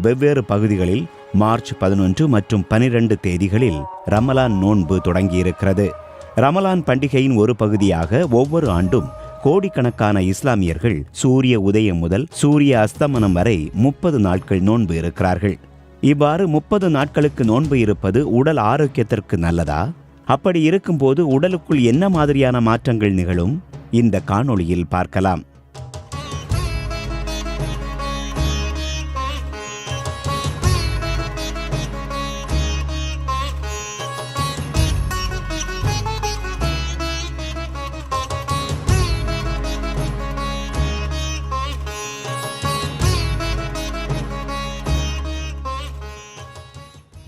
வெவ்வேறு பகுதிகளில் மார்ச் பதினொன்று மற்றும் பனிரெண்டு தேதிகளில் ரமலான் நோன்பு தொடங்கியிருக்கிறது. ரமலான் பண்டிகையின் ஒரு பகுதியாக ஒவ்வொரு ஆண்டும் கோடிக்கணக்கான இஸ்லாமியர்கள் சூரிய உதயம் முதல் சூரிய அஸ்தமனம் வரை முப்பது நாட்கள் நோன்பு இருக்கிறார்கள். இவ்வாறு முப்பது நாட்களுக்கு நோன்பு இருப்பது உடல் ஆரோக்கியத்திற்கு நல்லதா? அப்படி இருக்கும்போது உடலுக்குள் என்ன மாதிரியான மாற்றங்கள் நிகழும்? இந்த காணொளியில் பார்க்கலாம்.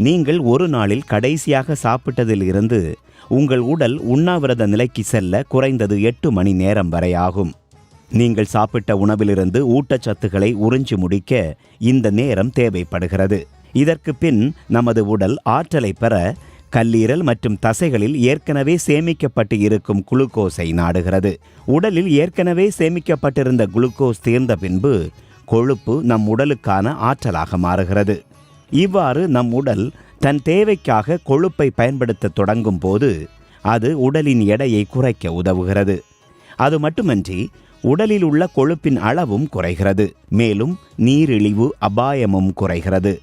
நீங்கள் ஒரு நாளில் கடைசியாக சாப்பிட்டதிலிருந்து உங்கள் உடல் உண்ணாவிரத நிலைக்கு செல்ல குறைந்தது எட்டு மணி நேரம் வரை ஆகும். நீங்கள் சாப்பிட்ட உணவிலிருந்து ஊட்டச்சத்துக்களை உறிஞ்சி முடிக்க இந்த நேரம் தேவைப்படுகிறது. இதற்கு பின் நமது உடல் ஆற்றலை பெற கல்லீரல் மற்றும் தசைகளில் ஏற்கனவே சேமிக்கப்பட்டு இருக்கும் குளுக்கோஸை நாடுகிறது. உடலில் ஏற்கனவே சேமிக்கப்பட்டிருந்த குளுக்கோஸ் தீர்ந்த பின்பு கொழுப்பு நம் உடலுக்கான ஆற்றலாக மாறுகிறது. இவ்வாறு நம் உடல் தன் தேவைக்காக கொழுப்பை பயன்படுத்த தொடங்கும் போது அது உடலின் எடையை குறைக்க உதவுகிறது. அது மட்டுமன்றி உடலில் உள்ள கொழுப்பின் அளவும் குறைகிறது. மேலும் நீரிழிவு அபாயமும் குறைகிறது.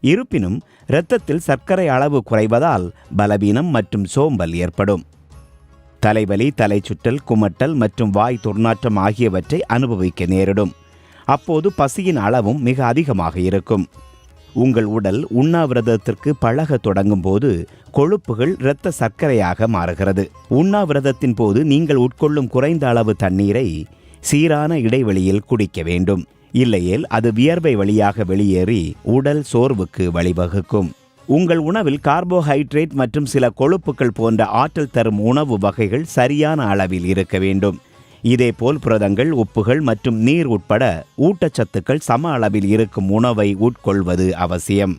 இருப்பினும் இரத்தத்தில் சர்க்கரை அளவு குறைவதால் பலவீனம் மற்றும் சோம்பல் ஏற்படும். தலைவலி தலைச்சுற்றல் குமட்டல் மற்றும் வாய் துர்நாற்றம் ஆகியவற்றை அனுபவிக்க நேரிடும். அப்போது பசியின் அளவும் மிக அதிகமாக இருக்கும். உங்கள் உடல் உண்ணாவிரதத்திற்கு பழக தொடங்கும் போது கொழுப்புகள் இரத்த சர்க்கரையாக மாறுகிறது. உண்ணாவிரதத்தின் போது நீங்கள் உட்கொள்ளும் குறைந்த அளவு தண்ணீரை சீரான இடைவெளியில் குடிக்க வேண்டும். இல்லையேல் அது வியர்வை வழியாக வெளியேறி உடல் சோர்வுக்கு வழிவகுக்கும். உங்கள் உணவில் கார்போஹைட்ரேட் மற்றும் சில கொழுப்புகள் போன்ற ஆற்றல் தரும் உணவு வகைகள் சரியான அளவில் இருக்க வேண்டும். இதேபோல் புரதங்கள் உப்புகள் மற்றும் நீர் உட்பட ஊட்டச்சத்துக்கள் சம அளவில் இருக்கும் உணவை உட்கொள்வது அவசியம்.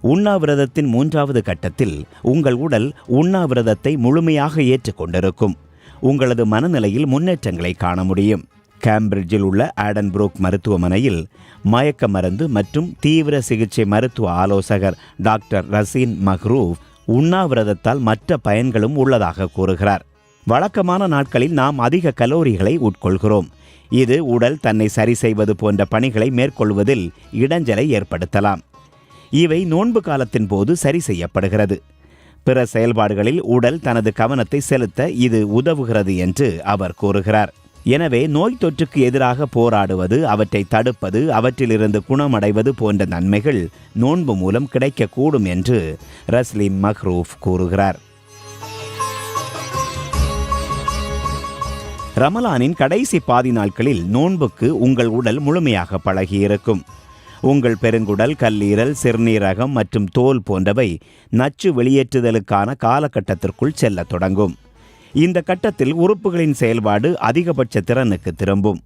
உண்ணாவிரதத்தின் மூன்றாவது கட்டத்தில் உங்கள் உடல் உண்ணாவிரதத்தை முழுமையாக ஏற்றுக்கொண்டிருக்கும் உங்களது மனநிலையில் முன்னேற்றங்களை காண முடியும். கேம்பிரிட்ஜில் உள்ள ஆடன்புரோக் மருத்துவமனையில் மயக்க மருந்து மற்றும் தீவிர சிகிச்சை மருத்துவ ஆலோசகர் டாக்டர் ரசீன் மஹ்ரூவ் உண்ணாவிரதத்தால் மற்ற பயன்களும் உள்ளதாக கூறுகிறார். வழக்கமான நாட்களில் நாம் அதிக கலோரிகளை உட்கொள்கிறோம். இது உடல் தன்னை சரி செய்வது போன்ற பணிகளை மேற்கொள்வதில் இடைஞ்சலை ஏற்படுத்தலாம். இவை நோன்பு காலத்தின் போது சரி செய்யப்படுகிறது. பிற செயல்பாடுகளில் உடல் தனது கவனத்தை செலுத்த இது உதவுகிறது என்று அவர் கூறுகிறார். எனவே நோய் தொற்றுக்கு எதிராக போராடுவது அவற்றை தடுப்பது அவற்றிலிருந்து குணமடைவது போன்ற நன்மைகள் நோன்பு மூலம் கிடைக்கக்கூடும் என்று ரஸ்லிம் மஹ்ரூஃப் கூறுகிறார். ரமலானின் கடைசி பாதி நாட்களில் நோன்புக்கு உங்கள் உடல் முழுமையாக பழகியிருக்கும் உங்கள் பெருங்குடல் கல்லீரல் சிறுநீரகம் மற்றும் தோல் போன்றவை நச்சு வெளியேற்றுதலுக்கான காலகட்டத்திற்குள் செல்லத் தொடங்கும். இந்த கட்டத்தில் உறுப்புகளின் செயல்பாடு அதிகபட்ச திறனுக்கு திரும்பும்.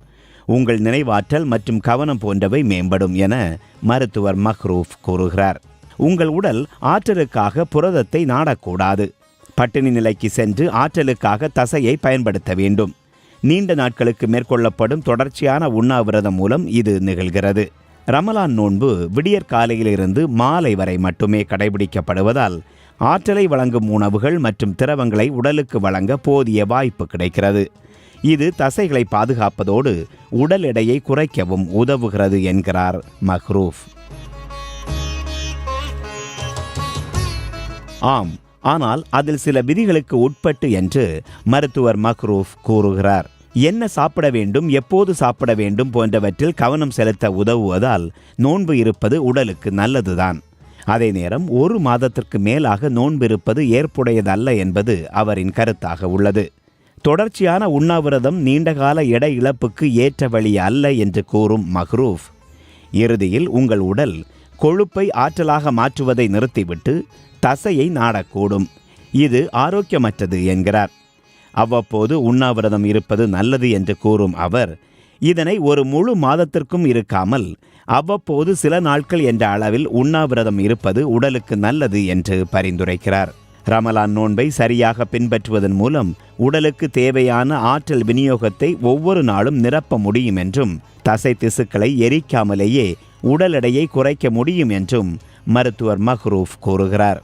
உங்கள் நினைவாற்றல் மற்றும் கவனம் போன்றவை மேம்படும் என மருத்துவர் மஹ்ரூஃப் கூறுகிறார். உங்கள் உடல் ஆற்றலுக்காக புரதத்தை நாடக்கூடாது. பட்டினி நிலைக்கு சென்று ஆற்றலுக்காக தசையை பயன்படுத்த வேண்டும். நீண்ட நாட்களுக்கு மேற்கொள்ளப்படும் தொடர்ச்சியான உண்ணாவிரதம் மூலம் இது நிகழ்கிறது. ரமலான் நோன்பு விடியற் காலையிலிருந்து மாலை வரை மட்டுமே கடைபிடிக்கப்படுவதால் ஆற்றலை வழங்கும் உணவுகள் மற்றும் திரவங்களை உடலுக்கு வழங்க போதிய வாய்ப்பு கிடைக்கிறது. இது தசைகளை பாதுகாப்பதோடு உடல் எடையை குறைக்கவும் உதவுகிறது என்கிறார் மஹ்ரூஃப். ஆம் ஆனால் அதில் சில விதிகளுக்கு உட்பட்டு என்று மருத்துவர் மக்ரூஃப் கூறுகிறார். என்ன சாப்பிட வேண்டும் எப்போது சாப்பிட வேண்டும் போன்றவற்றில் கவனம் செலுத்த உதவுவதால் நோன்பு இருப்பது உடலுக்கு நல்லதுதான். அதே நேரம் ஒரு மாதத்திற்கு மேலாக நோன்பிருப்பது ஏற்புடையதல்ல என்பது அவரின் கருத்தாக உள்ளது. தொடர்ச்சியான உண்ணாவிரதம் நீண்டகால எடை இழப்புக்கு ஏற்ற வழி அல்ல என்று கூறும் மஹ்ரூஃப். இறுதியில் உங்கள் உடல் கொழுப்பை ஆற்றலாக மாற்றுவதை நிறுத்திவிட்டு தசையை நாடக்கூடும். இது ஆரோக்கியமற்றது என்கிறார். அவ்வப்போது உண்ணாவிரதம் இருப்பது நல்லது என்று கூறும் அவர் இதனை ஒரு முழு மாதத்திற்கும் இருக்காமல் அவ்வப்போது சில நாட்கள் என்ற அளவில் உண்ணாவிரதம் இருப்பது உடலுக்கு நல்லது என்று பரிந்துரைக்கிறார். ரமலான் நோன்பை சரியாக பின்பற்றுவதன் மூலம் உடலுக்கு தேவையான ஆற்றல் விநியோகத்தை ஒவ்வொரு நாளும் நிரப்ப முடியும் என்றும் தசை திசுக்களை எரிக்காமலேயே உடல் எடையை குறைக்க முடியும் என்றும் மருத்துவர் மஹ்ரூஃப் கூறுகிறார்.